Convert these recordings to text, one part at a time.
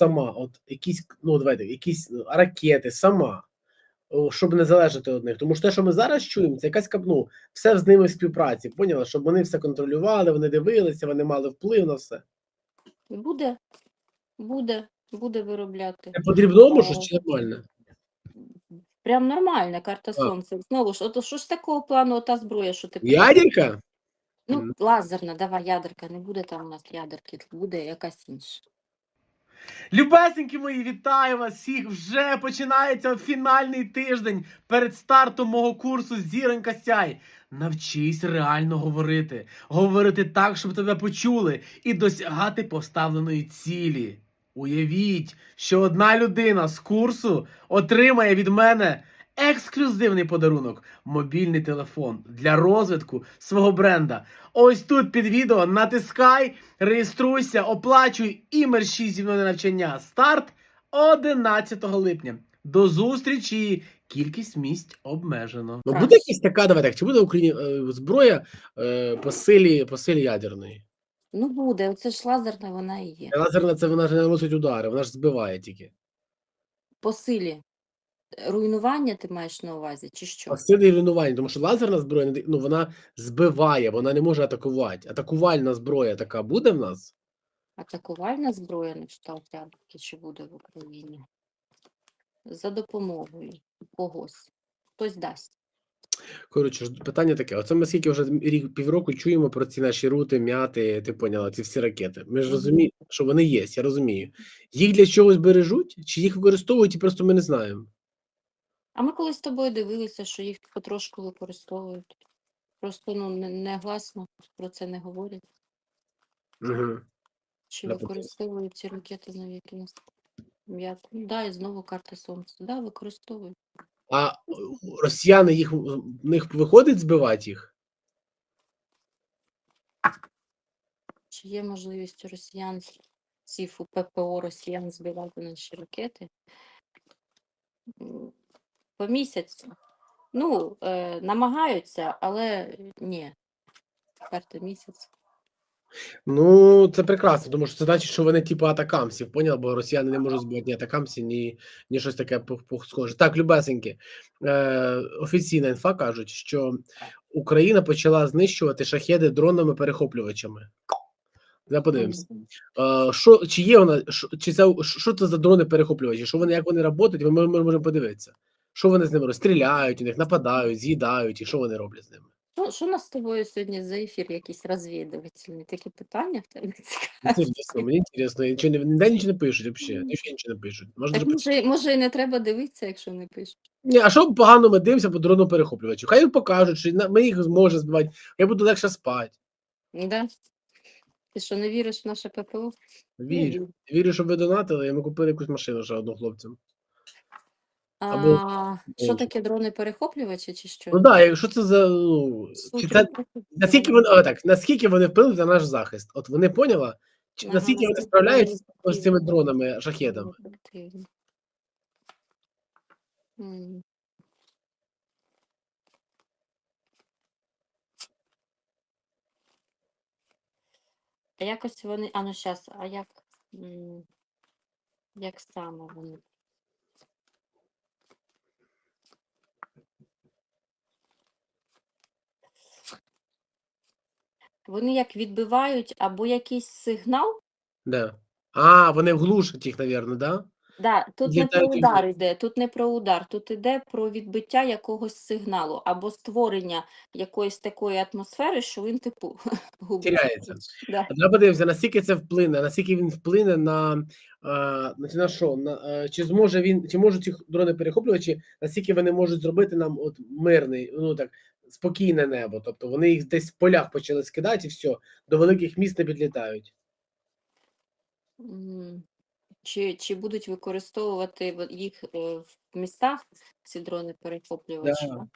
сама, от якісь, ну давайте, якісь ракети сама, щоб не залежати від них. Тому що те, що ми зараз чуємо, це якась ну, все з ними в співпраці. Поняла, щоб вони все контролювали, вони дивилися, вони мали вплив на все. Буде, буде, буде виробляти. Це по-дрібному щось чи нормально? Прям нормальна карта сонця. Знову ж, от що ж такого плану ота зброя, що ти Ядерка? Ну, лазерна, давай, ядерка, не буде там у нас ядерки, буде якась інша. Любесенькі мої, вітаю вас всіх! Вже починається фінальний тиждень перед стартом мого курсу Зіронька Сяй. Навчись реально говорити, говорити так, щоб тебе почули, і досягати поставленої цілі. Уявіть, що одна людина з курсу отримає від мене ексклюзивний подарунок мобільний телефон для розвитку свого бренда. Ось тут під відео натискай, реєструйся, оплачуй і мерщій зі мною на навчання. Старт 11 липня. До зустрічі! Кількість місць обмежено. Ну буде якась така, давай так, чи буде в Україні е, зброя е, по силі, по силі ядерної? Ну буде, оце ж лазерна вона і є. Лазерна це вона ж не наносить удари, вона ж збиває тільки. По силі. Руйнування ти маєш на увазі, чи що? Сили руйнування, тому що лазерна зброя ну, вона збиває, вона не може атакувати. Атакувальна зброя така буде в нас? Атакувальна зброя на кшталт ядерки, чи буде в Україні? За допомогою когось. Хтось дасть. Коротше, питання таке: оце ми скільки вже рік півроку чуємо про ці наші рути, м'яти, ти поняла, ці всі ракети. Ми ж розуміємо, що вони є, я розумію. Їх для чогось бережуть, чи їх використовують, і просто ми не знаємо. А ми колись з тобою дивилися, що їх потрошку використовують. Просто ну, не, негласно про це не говорять. Угу. Чи Да, використовують ці ракети на м'яти? Ну, да, і знову карта сонця. Да, використовують. А е, росіяни їх в них виходить збивати їх? Чи є можливість у росіян ЦІФу ППО росіян збивати наші ракети? М, По місяцю. Ну, е, намагаються, але ні. Карта місяць. Ну, це прекрасно, тому що це значить, що вони типу атакамсів, поняв? Бо росіяни не можуть збивати ні атакамсів, ні, ні щось таке схоже. Так, любесеньки, е, офіційна інфа кажуть, що Україна почала знищувати шахеди дронами-перехоплювачами. Давай подивимося. Е, Що, чи є вона, що, чи це, що це за дрони-перехоплювачі? Що вони, як вони працюють, ми можемо подивитися. Що вони з ними роблять? Стріляють у них, нападають, з'їдають, і що вони роблять з ними? Що, що у нас з тобою сьогодні за ефір? Якісь розвідувальні такі питання в тебе Інтересно, мені інтересно, нічого не, ніде нічого не пишуть взагалі, нічого нічого не пишуть. Можна Так може, може і не треба дивитися, якщо не пишуть. Ні, а що погано ми дивимося по дрону перехоплювачу? Хай покажуть, що на- ми їх зможемо збивати, я буду легше спати. Да? Ти що, не віриш в наше ППО? Не Вірю. вірю. Вірю, що ви донатили, і ми купили якусь машину ще одну хлопцям. Або- А, що таке дрони перехоплювачі чи що? Ну так, да, що це за. Ну, чи це, наскільки вони, о, так, наскільки вони вплинуть на наш захист? От вони поняла? Чи, Ага, наскільки вони наскільки справляються вони з цими дронами, шахедами? Ефективно. М. А якось вони. А ну щас, а як. м, Як саме вони? Вони як відбивають або якийсь сигнал, Да. А, вони глушать їх, мабуть, да? Да, тут не про удар йде, тут не про удар, тут іде про відбиття якогось сигналу або створення якоїсь такої атмосфери, що він типу губить. Теряється. Да. Подивимося, наскільки це вплине, наскільки він вплине на, на, на що? На, е, чи зможе він, чи можуть ці дрони перехоплювачі, наскільки вони можуть зробити нам от мирний, ну так, спокійне небо. Тобто вони їх десь в полях почали скидати і все, до великих міст не підлітають. Чи, чи будуть використовувати їх е, в містах, ці дрони перехоплювачі? Да. да?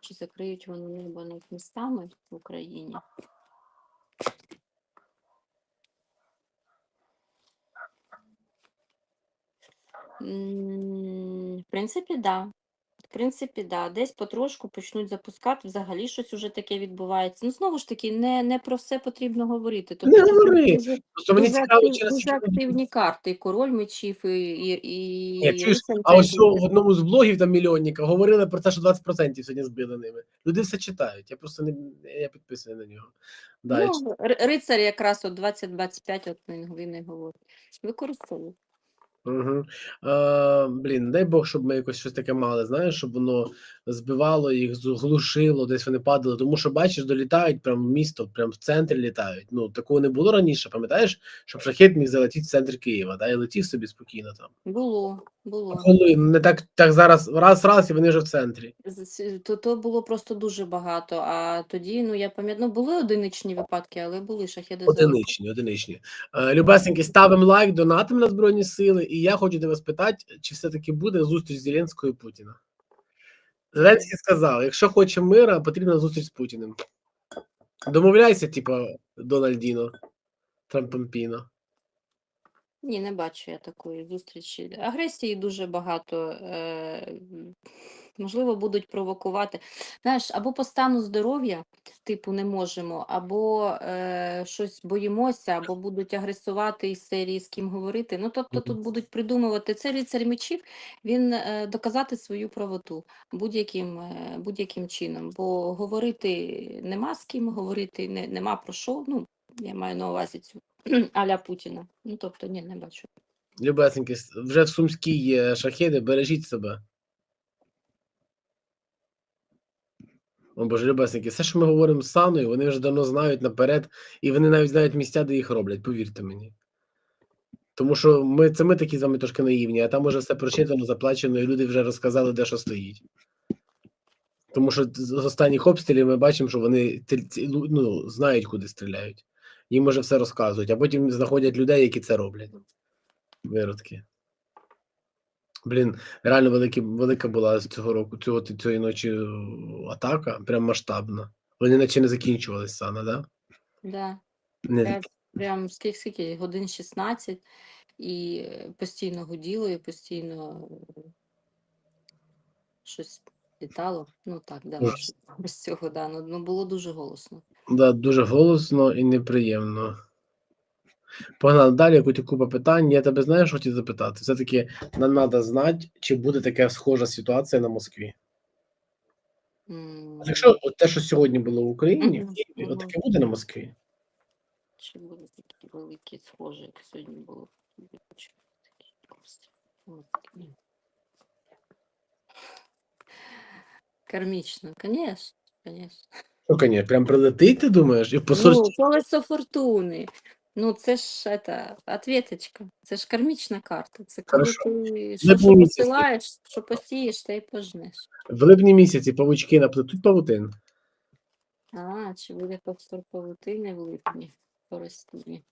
Чи закриють вони небо над містами в Україні? В принципі, да. В принципі, да, десь потрошку почнуть запускати, взагалі щось уже таке відбувається. Ну, знову ж таки, не, не про все потрібно говорити. Тобто Не говори. дуже, Просто мені дуже, цікаво, через дуже активні карти, король мечів, і, і, і Ні, чуєш, а ось в одному з блогів там мільйонника говорили про те, що 20% сьогодні збили ними. Люди все читають. Я просто не я підписаний на нього. Да, Ну, ри- рицар якраз от 20-25, от він, говорить. Використовує. Угу. Е, блін, дай Бог, щоб ми якось щось таке мали, знаєш, щоб воно збивало їх, зглушило, десь вони падали. Тому що, бачиш, долітають прямо в місто, прямо в центрі літають. Ну, такого не було раніше, пам'ятаєш, щоб шахет міг залетіти в центр Києва, да, і летів собі спокійно там. Було, було. коли не так, так зараз, раз, раз, і вони вже в центрі. То, то було просто дуже багато. А тоді, ну я пам'ятаю, ну були одиничні випадки, але були залетіли. Одиничні, одиничні. Е, Любесеньки, ставимо лайк, донатимо на Збройні Сили. І я хочу тебе спитати, чи все-таки буде зустріч Зеленського і Путіна? Зеленський сказав: якщо хоче мира, потрібна зустріч з Путіним. Домовляйся, типа, Дональдіно, Трампомпіно. Ні, не бачу я такої зустрічі. Агресії дуже багато. Е, можливо, будуть провокувати. Знаєш, або по стану здоров'я, типу, не можемо, або е, щось боїмося, або будуть агресувати із серії з ким говорити. Ну, тобто тут будуть придумувати це рицарь мечів, він е, доказати свою правоту будь-яким е, будь-яким чином. Бо говорити нема з ким, говорити не, нема про що. Ну, я маю на увазі цю аля Путіна. Ну, тобто, ні, не бачу. Любесеньки, вже в Сумській є шахеди, бережіть себе. О Боже, Любесеньки, все, що ми говоримо з Саною, вони вже давно знають наперед, і вони навіть знають місця, де їх роблять, повірте мені. Тому що ми це ми такі з вами трошки наївні, а там уже все прочитано, заплачено, і люди вже розказали, де що стоїть. Тому що з останніх обстрілів ми бачимо, що вони ну, знають, куди стріляють. Їм вже все розказують, а потім знаходять людей, які це роблять. Виродки. Блін, реально великі, велика була з цього року, цього, цієї ночі е, атака, прям масштабна. Вони наче не закінчувалися, Сана, да? Да. Не, Прям, прям скільки, скільки годин 16 і постійно гуділо, і постійно щось літало. Ну так, да, без цього да, ну, ну було дуже голосно. Да, дуже голосно і неприємно. Погнали далі, яку купа питань. Я тебе знаєш, що хотів запитати. Все-таки нам треба знати, чи буде така схожа ситуація на Москві. От Якщо от те, що сьогодні було в Україні, в мгм. от таке буде на Москві. Чи були такі великі, схожі, як сьогодні було. Якось, от. Кармічно, звісно, звісно. Ну, конечно, прям прилетить, ти думаєш, і по Ну, колесо фортуни. Ну, це ж это, ответочка. Це ж кармічна карта. Це коли Хорошо. ти що, посилаєш, що посієш, те й пожнеш. В липні місяці павучки наплетуть павутин. А, чи буде повтор павутини в липні по Росії?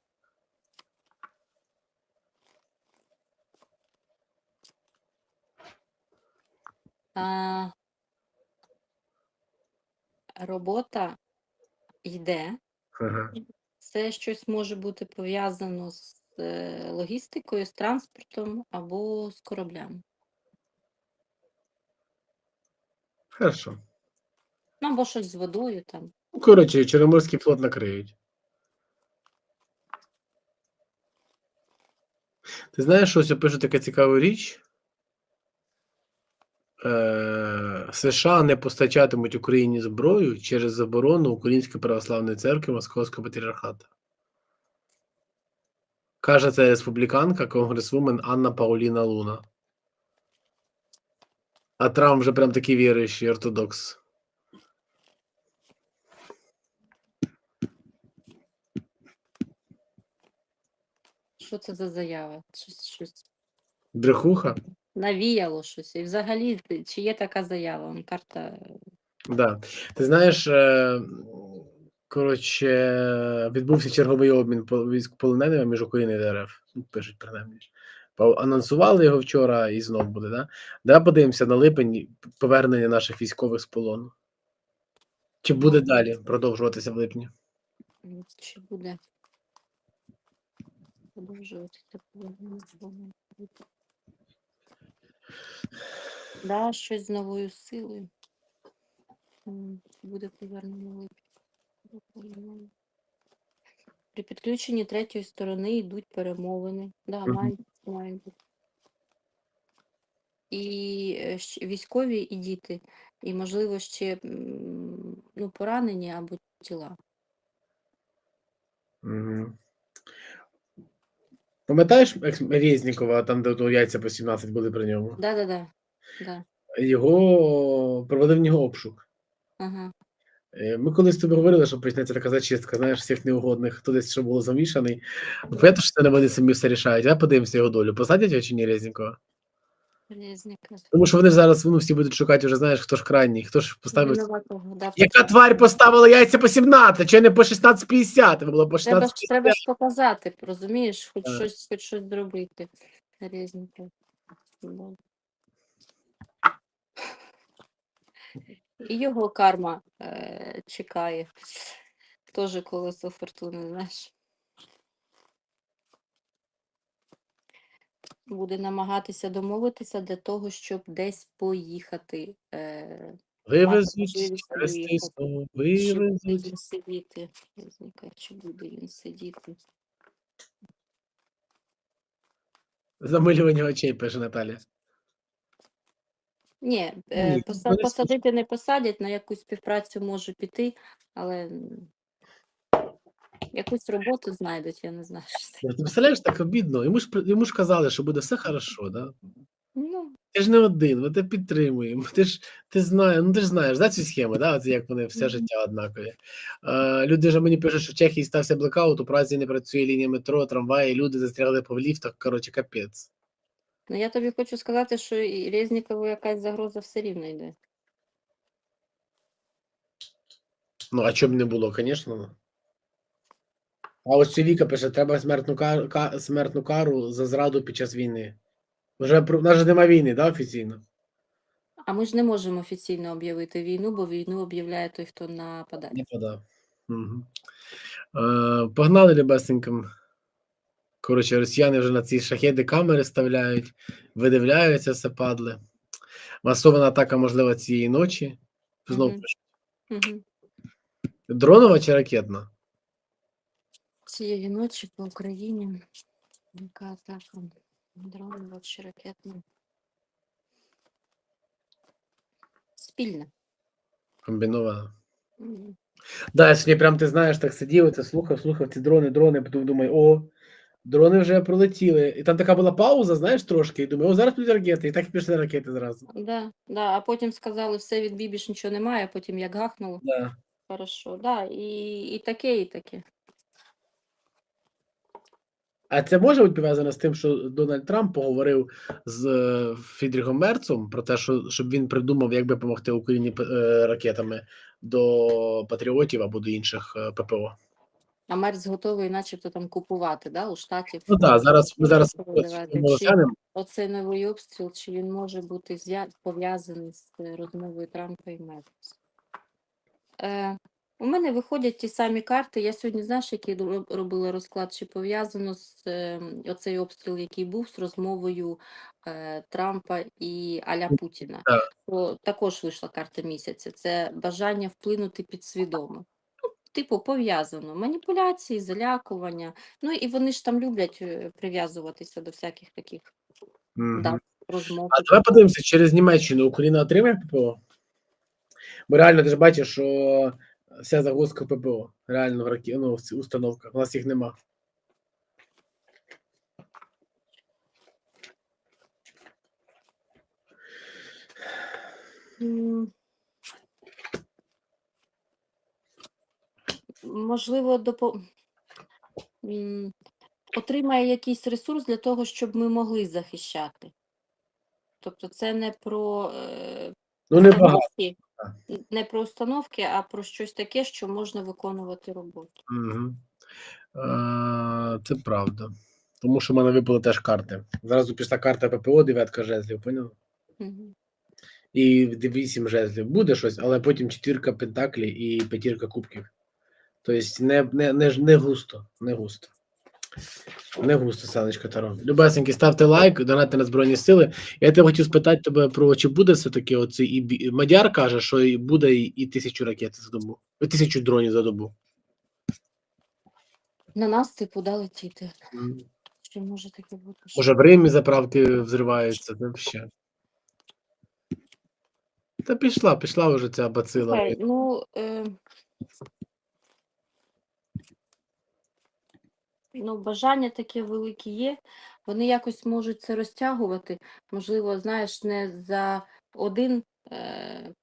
А, робота йде. Ага. Це щось може бути пов'язано з е, логістикою, з транспортом або з кораблями. Хорошо. Ну, або щось з водою там. Ну, коротше, Чорноморський флот накриють. Ти знаєш, що ось я пишу така цікава річ? Е, США не постачатимуть Україні зброю через заборону Української православної церкви Московського патріархату. Каже це республіканка, конгресвумен Анна Пауліна Луна. А Трамп вже прям такий віруючий ортодокс. Що це за заява? Щось, щось Брехуха? Навіяло щось. І взагалі, чи є така заява? Вон Карта Да. Ти знаєш, е, коротше, відбувся черговий обмін пол- військовополоненими між Україною і РФ. Ну, Пишуть принаймні. Анонсували його вчора і знов буде, да? Давай подивимося на липень повернення наших військових з полону. Чи буде далі продовжуватися в липні? чи буде продовжуватися? повинно бути. Да, щось з новою силою. Буде повернено. При підключенні третьої сторони йдуть перемовини. Да, Мгм. мають, мають. І е, військові, і діти, і, можливо, ще ну, поранені або тіла. Пам'ятаєш Резнікова, там, де то яйця по 17 були при ньому? Да-да-да. Да. Його провели в нього обшук. Ага. Е, Ми колись тобі говорили, що почнеться така зачистка, знаєш, всіх неугодних, хто десь що було замішаний. Понятно, що це не вони самі все рішають, а подивимося його долю. Посадять його чи ні Резнікова? Тому що вони зараз ну, всі будуть шукати вже, знаєш, хто ж крайній, хто ж поставив. Винуватого, да, Яка почав. тварь поставила яйця по 17, чи не по 16,50? Треба було по Треба 16,50. ж, треба ж показати, розумієш, хоч Так. щось, хоч щось зробити. Да. І його карма е, чекає. Теж колесо фортуни, знаєш. Буде намагатися домовитися для того, щоб десь поїхати. Е, Вивезуть, через він сидіти? Резника, чи буде він сидіти? Замилювання очей, пише Наталя. Ні, е, Ні, поса- посадити не посадять, на якусь співпрацю може піти, але м, якусь роботу знайдуть, я не знаю. Що це. Ти представляєш, так обідно. Йому ж, йому ж казали, що буде все хорошо, да? Ну, Ти ж не один, ми тебе підтримуємо. Ти ж ти знаєш, ну ти ж знаєш, да, ці схеми, да? Як вони все життя однакові. Е, люди ж мені пишуть, що в Чехії стався блекаут, у Празі не працює лінія метро, трамваї, люди застрягли по ліфтах, коротше, капець. ну я тобі хочу сказати, що і Резнікову якась загроза все рівно йде. Ну, а чому б не було, звісно. А ось Віка пише, треба смертну кару, ка, смертну кару за зраду під час війни. Вже в нас же немає війни, да, офіційно? А ми ж не можемо офіційно об'явити війну, бо війну об'являє той, хто нападає. Не. Угу. Е, погнали любесеньким. Коротше, росіяни вже на ці шахеди камери ставляють, видивляються все падли. Масована атака, можливо, цієї ночі. Знову. Угу. дронова чи ракетна? Цієї ночі по Україні яка атака дронова чи ракетна? Спільна. Комбінована. Да, я сьогодні прям ти знаєш, так сидів, це слухав, слухав ці дрони, дрони, потім думаю, о, дрони вже пролетіли. І там така була пауза, знаєш, трошки, і думаю, о, зараз підуть ракети, і так і пішли ракети зразу. Да, да, а потім сказали, все від Бібіш нічого немає, а потім як гахнуло. Да. Хорошо, да, і, і таке, і таке. А це може бути пов'язано з тим, що Дональд Трамп поговорив з е, Фідріхом Мерцом про те, що щоб він придумав, як би допомогти Україні е, ракетами до патріотів або до інших е, ППО. А Мерц готовий начебто там купувати, да, у Штатів. Ну так, зараз ми зараз. Оцей новий обстріл, чи він може бути пов'язаний з розмовою Трампа і Мерц? Е, у мене виходять ті самі карти. Я сьогодні, знаєш, який ро- робила розклад, чи пов'язано з е, оцей обстріл, який був з розмовою е, Трампа і Аля Путіна. Так. То також вийшла карта місяця. Це бажання вплинути підсвідомо. Ну, Типу, пов'язано. Маніпуляції, залякування. Ну і вони ж там люблять е, прив'язуватися до всяких таких Мгм. дат, розмов. А давай подивимося, через Німеччину Україна отримає ППО? Бо реально ти ж бачиш, що вся загвоздка в ППО. Реально в ракі... ну, в цих установках. У нас їх нема. Можливо, допо... отримає якийсь ресурс для того, щоб ми могли захищати. Тобто це не про е, Ну, не багато. Не про установки, а про щось таке, що можна виконувати роботу. Угу. Це правда. Тому що в мене випали теж карти. Зразу пішла карта ППО, дев'ятка жезлів, поняв? Мгм. І вісім жезлів. Буде щось, але потім четвірка пентаклі і п'ятірка кубків. Тобто не, не, не, не густо, не густо. Не густо, Санечка Таро. Любесеньки, ставте лайк, донатьте на Збройні Сили. Я тебе хотів спитати тебе про чи буде все-таки оцей і бі- Мадяр каже, що і буде і, і тисячу ракет за добу, і тисячу дронів за добу. На нас, типу, да, летіти. М. Чи може таке бути? Може, в Римі заправки взриваються, це взагалі. Та пішла, пішла вже ця бацила. Слухай, ну, е... ну, бажання таке велике є. Вони якось можуть це розтягувати. Можливо, знаєш, не за один е...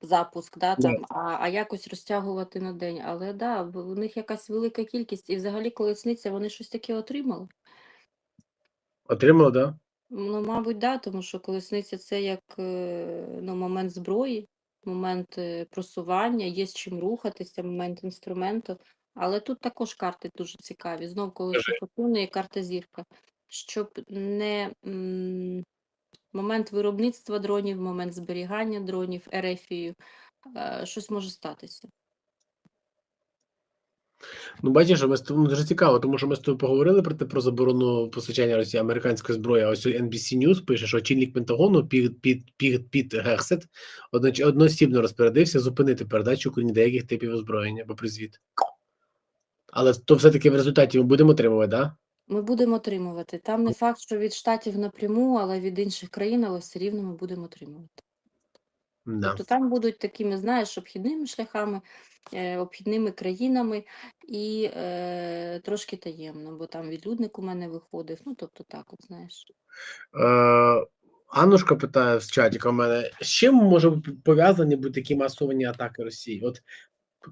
запуск, да, там, а, а якось розтягувати на день. Але да, у них якась велика кількість, і взагалі колесниця, вони щось таке отримали. Отримав, да? Ну, мабуть, да, тому що колесниця це як е, ну, момент зброї, момент е, просування, є з чим рухатися, момент інструменту. Але тут також карти дуже цікаві. Знов колесо фортуни і карта зірка. Щоб не м, момент виробництва дронів, момент зберігання дронів, ерефію, е, щось може статися. Ну, бачиш, ми з тобою ну, дуже цікаво, тому що ми з тобою поговорили про те про заборону постачання Росії американської зброї. А ось NBC News пише, що очільник Пентагону під під під під Гексет одноч- одноосібно розпорядився зупинити передачу Україні деяких типів озброєння або призвіт. Але то все-таки в результаті ми будемо отримувати, да? Ми будемо отримувати. Там не факт, що від штатів напряму, але від інших країн, але все рівно ми будемо отримувати. Да. Тобто там будуть такими, знаєш, обхідними шляхами, е, обхідними країнами і е, трошки таємно, бо там відлюдник у мене виходив. Ну, тобто так, от знаєш. Е, Аннушка питає з чатіка в мене, з чим може пов'язані бути такі масовані атаки Росії? От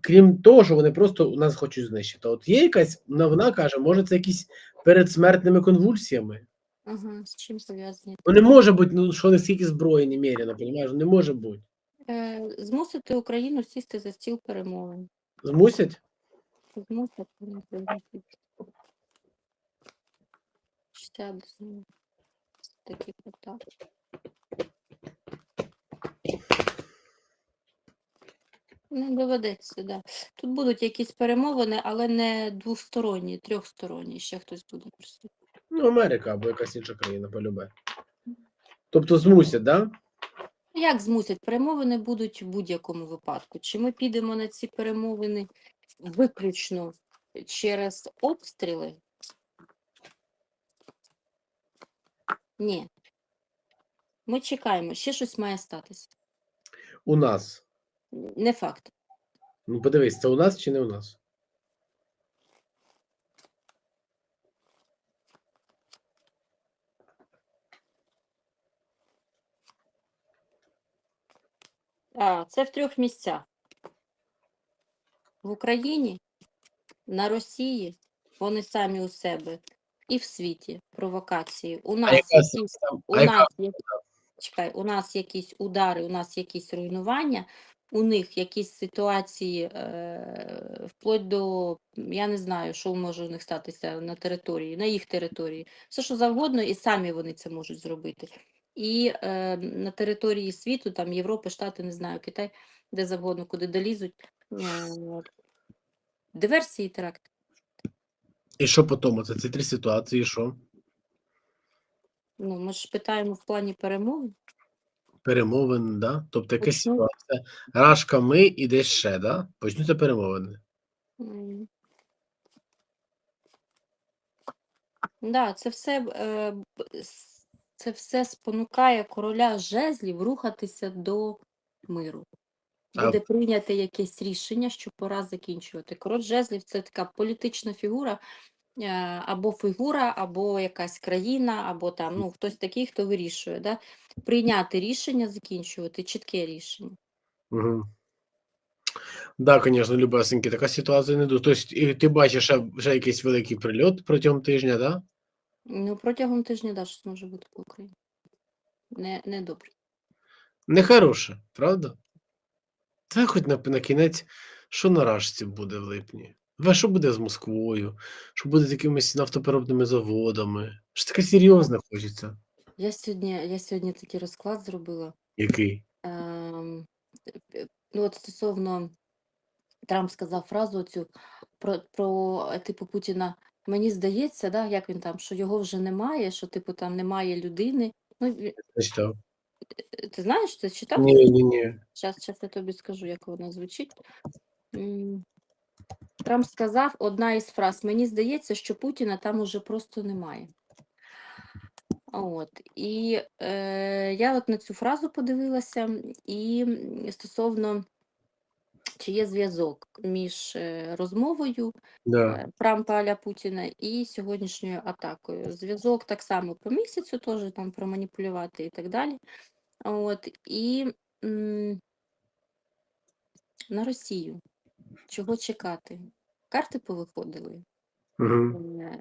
крім того, що вони просто нас хочуть знищити. От є якась вона каже, може, це якісь передсмертними конвульсіями. Ага, з чим пов'язані? Ну не може бути, ну що не скільки зброї немерено, понімаєш? Не може бути. Е, змусити Україну сісти за стіл перемовин. Змусять? Змусити вони прийняти. Сяду з ними. Такі питання. Не доведеться, да. Тут будуть якісь перемовини, але не двосторонні, трьохсторонні. Ще хтось буде присутній. Ну, Америка або якась інша країна, полюбе. Тобто змусять, да? Як змусять? Перемовини будуть в будь-якому випадку. Чи ми підемо на ці перемовини виключно через обстріли? Ні. Ми чекаємо, ще щось має статися. У нас. Не факт. Ну, подивись, це у нас чи не у нас? А, це в трьох місцях. В Україні, на Росії, вони самі у себе, і в світі провокації. У нас якісь, у нас, чекай, у нас якісь удари, у нас якісь руйнування, у них якісь ситуації, е, вплоть до, я не знаю, що може у них статися на території, на їх території. Все, що завгодно, і самі вони це можуть зробити. І е, на території світу, там Європи, Штати, не знаю, Китай, де завгодно, куди долізуть. Е, диверсії, теракти. І що по тому? Це ці три ситуації, що? Ну, ми ж питаємо в плані перемови. Перемовин, да? Тобто якась Почну. ситуація. Рашка ми і десь ще, да? Почнуться перемовини. М. Да, це все, е, б- с- це все спонукає короля жезлів рухатися до миру. А- Буде прийняте якесь рішення, що пора закінчувати. Король жезлів це така політична фігура, або фігура, або якась країна, або там ну, хтось такий, хто вирішує. Да? Прийняти рішення, закінчувати, чітке рішення. Угу. Да, звісно, любесеньки, така ситуація не дуже. Тобто, ти бачиш ще, ще якийсь великий прильот протягом тижня, да? Ну, протягом тижня да, щось може бути по Україні. Не, не добре. Нехороше, правда? Та хоч на, на кінець, що на Рашці буде в липні? Ви що буде з Москвою? Що буде з якимись нафтопереробними заводами? Що таке серйозне хочеться? Я сьогодні, я сьогодні такий розклад зробила. Який? Ем, е, ну, от стосовно Трамп сказав фразу цю про, про е, типу Путіна Мені здається, да, як він там, що його вже немає, що типу там немає людини. Ну, е, ти знаєш, ти читав? Ні, ні, ні. Зараз, зараз я тобі скажу, як вона звучить. Трамп сказав одна із фраз: Мені здається, що Путіна там уже просто немає. От. І е, я от на цю фразу подивилася, і стосовно чи є зв'язок між е, розмовою Да. е, Трампа аля Путіна і сьогоднішньою атакою. Зв'язок так само по місяцю, теж там проманіпулювати і так далі. От. І м, на Росію. Чого чекати? Карти повиходили. Угу.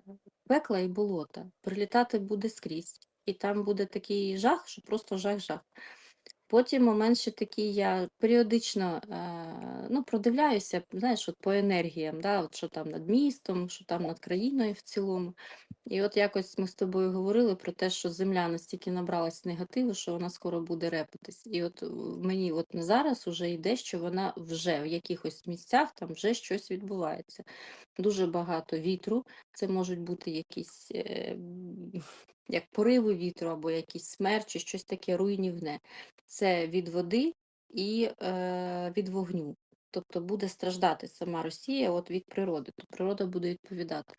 Пекла і болота. Прилітати буде скрізь. І там буде такий жах, що просто жах-жах. Потім момент ще такий, я періодично е, ну, продивляюся, знаєш, от по енергіям, да, от що там над містом, що там над країною в цілому. І от якось ми з тобою говорили про те, що земля настільки набралась негативу, що вона скоро буде репатись. І от мені от зараз уже йде, що вона вже в якихось місцях там вже щось відбувається. Дуже багато вітру, це можуть бути якісь е, як пориви вітру або якісь смерчі, щось таке руйнівне. Це від води і е, від вогню. Тобто буде страждати сама Росія от від природи, то природа буде відповідати.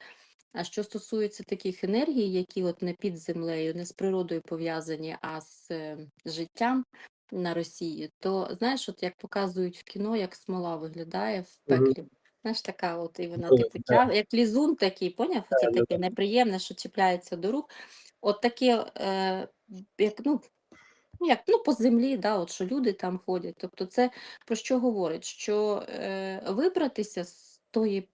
А що стосується таких енергій, які от не під землею, не з природою пов'язані, а з е, життям на Росії, то знаєш, от як показують в кіно, як смола виглядає в пеклі. Знаєш, така от і вона типу як лізун такий, поняв? Це таке неприємне, що чіпляється до рук. От таке, е, як ну. Ну, як ну, по землі, да, от що люди там ходять. Тобто, це про що говорить? Що е, вибратися з тої,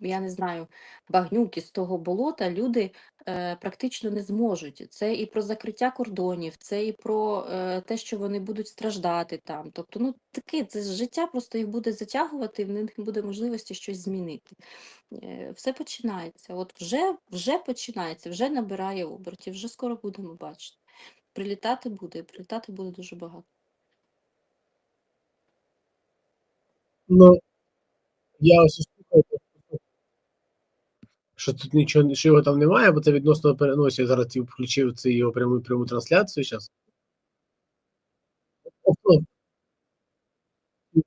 я не знаю, багнюки, з того болота люди е, практично не зможуть. Це і про закриття кордонів, це і про е, те, що вони будуть страждати там. Тобто, ну таке це життя просто їх буде затягувати, і в них буде можливості щось змінити. Е, все починається. От вже, вже починається, вже набирає обертів, вже скоро будемо бачити. Прилітати буде, і прилітати буде дуже багато. Ну, я ось що тут нічого, що його там немає, бо це відносно переносів. Зараз включив це його пряму пряму трансляцію зараз. Він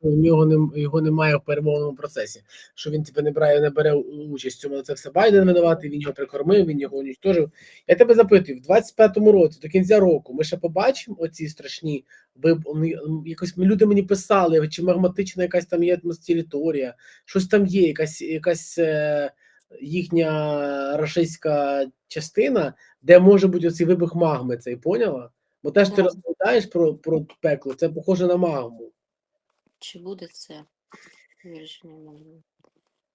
у нього не його немає в перемовному процесі. Що він типу, не бере, не бере участь в цьому. Це все Байден винуватий, він його прикормив, він його унічтожив. Я тебе запитую, в 25-му році, до кінця року, ми ще побачимо оці страшні виб... ну, якось люди мені писали, чи магматична якась там є територія, щось там є, якась якась е, їхня рашистська частина, де може бути оцей вибух магми, цей поняла? Бо те, що ти розповідаєш про, про пекло, це похоже на магму. Чи буде це вирішення мови?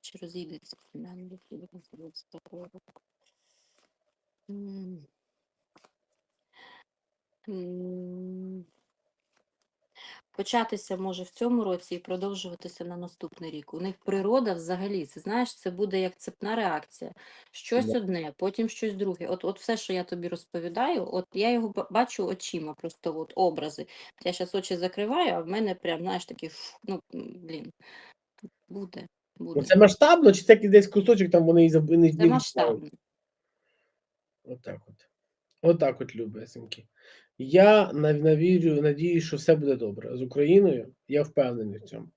Чи розійдеться мене розійдеться року? Mm. М. Початися може в цьому році і продовжуватися на наступний рік. У них природа взагалі, це знаєш, це буде як цепна реакція. Щось Да. одне, потім щось друге. От, от все, що я тобі розповідаю, от я його бачу очима, просто от образи. Я зараз очі закриваю, а в мене прям, знаєш, такі, ну, блін, буде, Ну, буде. це масштабно, чи це десь кусочок, там вони і забили. Це масштабно. Отак от. Отак от, любесенькі. Я навірю, надію, що все буде добре. З Україною я впевнений в цьому.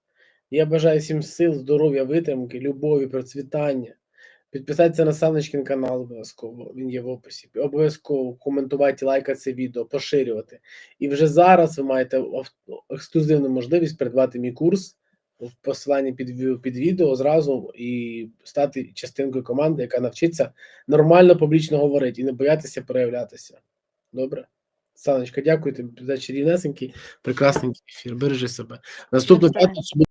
Я бажаю всім сил, здоров'я, витримки, любові, процвітання. Підписатися на Саночкин канал обов'язково, він є в описі. Обов'язково коментувати, лайкати це відео, поширювати. І вже зараз ви маєте ексклюзивну можливість придбати мій курс в посиланні під, під відео зразу і стати частинкою команди, яка навчиться нормально публічно говорити і не боятися проявлятися. Добре? Саночка, дякую тобі за чарівнесенький, прекрасненький ефір. Бережи себе. Наступну п'ятницю